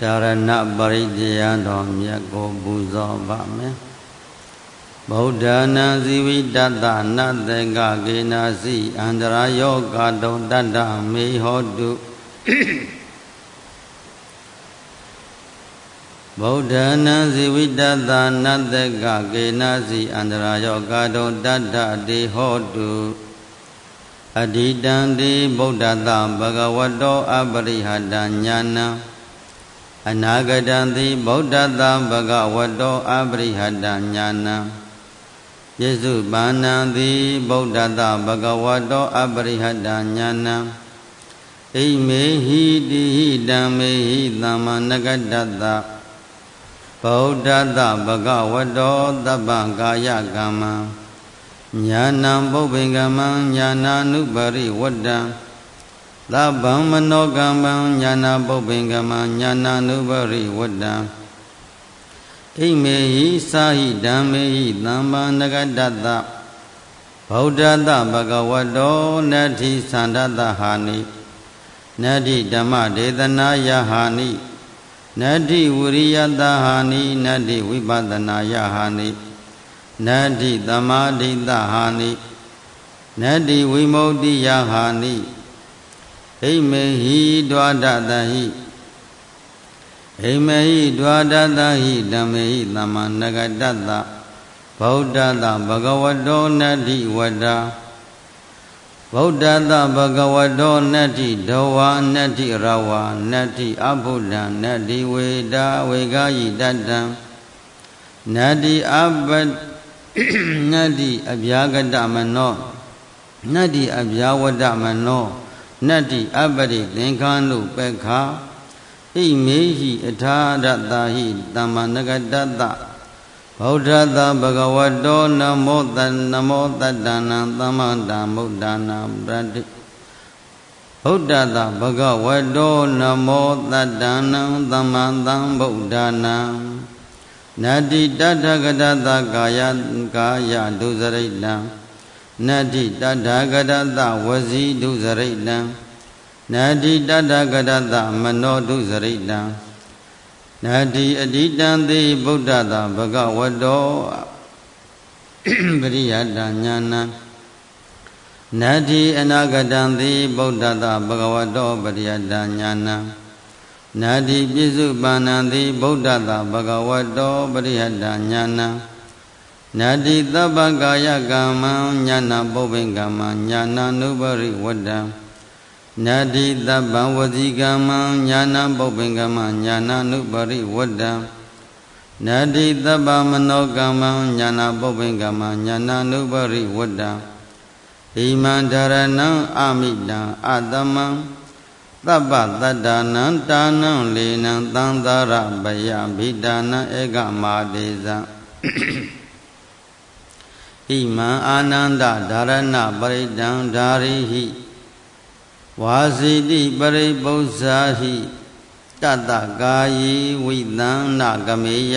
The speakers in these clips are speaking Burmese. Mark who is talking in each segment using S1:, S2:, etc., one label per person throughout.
S1: ဒါရဏပရိတယတော်မြတ်ကိုပူဇော်ပါမယ်ဗုဒ္ဓနာဇီဝိတတနတ္တကကေနာစီအန္တရာယောဂတုံတတ္တမေဟောတုဗုဒ္ဓနာဇီဝိတတနတ္တကကေနာစီအန္တရာယောဂတုံတတ္တတေဟောတုအဓိတံတိဗုဒ္ဓတဘဂဝတောအပရိဟတညာနံ အနာဂတံတိဗုဒ္ဓတဘဂဝတောအပရိဟတညာနံယေစုပါဏံတိဗုဒ္ဓတဘဂဝတောအပရိဟတညာနံဣမေဟိတိဟိတံမေဟိသမ္မာနဂတတဗုဒ္ဓတဘဂဝတောသဗ္ဗကာယကမ္မံညာဏံပုပ္ပင်္ဂမံညာနာနုပရိဝတ္တံ သဗ္ဗံမနောကမ္မံညာနာပုပ္ပင်္ဂမံညာနာနုပရိဝတ္တံဣမေဟိသာဟိဓမ္မေဟိသမ္မာနဂတတဗုဒ္ဓတဘဂဝတောနတ္ထိသန္တတဟာနိနတ္ထိဓမ္မဒေသနာယဟာနိနတ္ထိဝိရိယတဟာနိနတ္ထိဝိပဿနာယဟာနိနတ္တိသမာဓိတဟာနိနတ္တိဝိမု ക്തി ယဟာနိ ဟိမေဟိဒွါဒတဟိဟိမေဟိဒွါဒတဟိဓမ္မေဟိသမ္မာနဂတတဗုဒ္ဓတဘဂဝတောနတ္တိဝတ္တာဗုဒ္ဓတဘဂဝတောနတ္တိဒဝါနတ္တိရဝါနတ္တိအဘုဒ္ဓနတ္တိဝေဒဝေဂာယိတတံနတ္တိအပ္ပနတ္တိအဗျာဂတမနောနတ္တိအဗျာဝတမနော နတ္တိအပရိသင်္ခာနုပက္ခဣမေဟိအထာရတဟိသမ္မာနဂတတဗုဒ္ဓတဘဂဝတောနမောတနမောတတ္တနံသမ္မာတမုဒ္ဒနာပရတိဗုဒ္ဓတဘဂဝတောနမောတတ္တနံသမ္မာသမ္ဗုဒ္ဓနာနတ္တိတတ္ထဂတတကာယကာယဒုစရိတံ နတ္တိတတ္ထဂတတဝစီဒုစရိတံနတ္တိတတ္ထဂတတမနောဒုစရိတံနတ္တိအဓိတံသေဗုဒ္ဓတာဘဂဝတောပရိယတညာနံနတ္တိအနာဂတံသေဗုဒ္ဓတာဘဂဝတောပရိယတညာနံနာတိပိစုပါဏံတိဗုဒ္ဓတာဘဂဝတောပရိဟတညာနံ နာတိသဗ္ဗကာယကမ္မံညာနာပုပ္ပင်ကမ္မံညာနာနုပရိဝတ္တံနာတိသဗ္ဗံဝစီကမ္မံညာနာပုပ္ပင်ကမ္မံညာနာနုပရိဝတ္တံနာတိသဗ္ဗမနောကမ္မံညာနာပုပ္ပင်ကမ္မံညာနာနုပရိဝတ္တံဣမံဓရဏံအမိတံအတမံသဗ္ဗတတ္တနံတာနံလေနံသံသာရပယဗိဒါနံဧကမာတေဇံ ဣမံအာနန္ဒဓာရဏပရိဒံဓာရိဟိဝါစီတိပရိပု္ပ္ပာဟိတတကာယေဝိသံနာကမေယ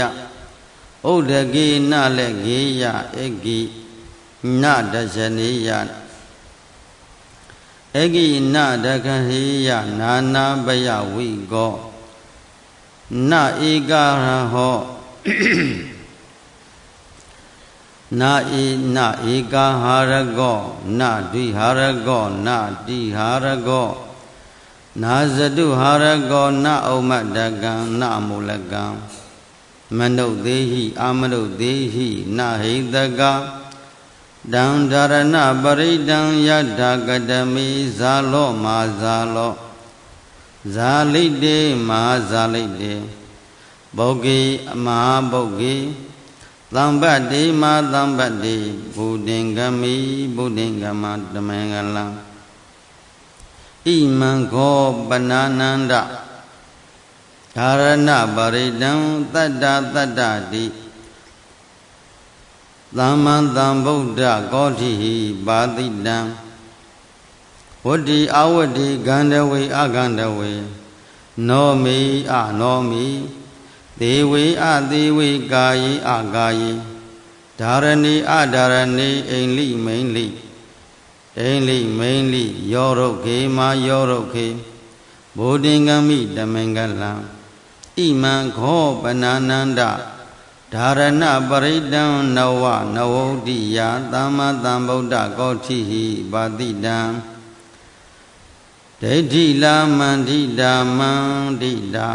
S1: ဥဒကေနလည်းဂေယဧကိနဒဇနေယဧကိနဒခဟေယနာနာပယဝိကောနဧကရဟော နာဧနဧကဟာရကောနဒွိဟာရကောနတိဟာရကောနာဇတုဟာရကောနဩမတကံနမူလကံမနုသေးဟိအာမနုသေးဟိနဟိတကတံဓရဏပရိဒံယထာကတမိဇာလောမာဇာလောဇာလိတေမဟာဇာလိတေပုဂ္ဂိအမဟာပုဂ္ဂိ သံပတ္တိမာသံပတ္တိဘုဒ္ဓင်္ဂမိဘုဒ္ဓင်္ဂမတမင်္ဂလံဣမံခောပနာနန္ဒဓာရဏပရိဒံတတ္တတတ္တတိသမ္မံသမ္ဗုဒ္ဓကောဋိဟိပါတိတံဝတ္တိအဝတ္တိဂန္ဓဝေအဂန္ဓဝေနောမိအနောမိ သေဝေအသေဝေကာယေအကာယေဓာရဏီအဓာရဏီအိန္လိမိန်လိအိန္လိမိန်လိယောရုခေမာယောရုခေဘုဒ္ဓင်္ဂမိတမင်္ဂလံဣဣမံခောပနာနန္ဒဓာရဏပရိတံနဝနဝုဒ္ဓိယသမ္မာသမ္ဗုဒ္ဓကောဋိဟိပါတိတံဒိဋ္ဌိလာမန္တိတာမန္တိတာ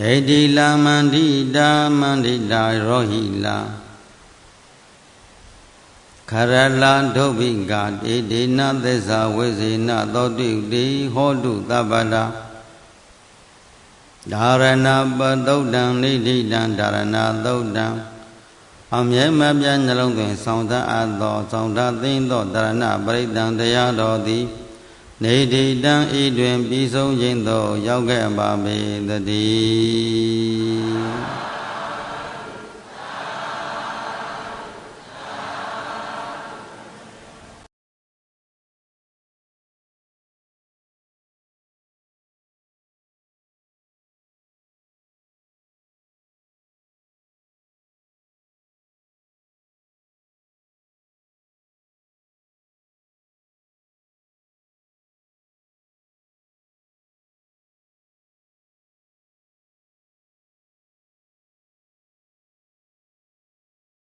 S1: ဒိဋ္ဌိလာမန္တိတာမန္တိတာရောဟိလာခရလာဒုဗ္ဗိကတေဒေနသစ္စာဝိဇေနသောတိတိဟောတုသဗ္ဗတာဒါရဏပသုတ်တံနိဋိတံဒါရဏသုတ်တံအမြဲမပြတ်နှလုံးသွင်းဆောင်သအပ်သောဆောင်သသိသောဒါရဏပရိတံတရားတော်သည် နေတိတံဤတွင်ပြီးဆုံးခြင်းသို့ရောက်ခဲ့ပါပေတည်း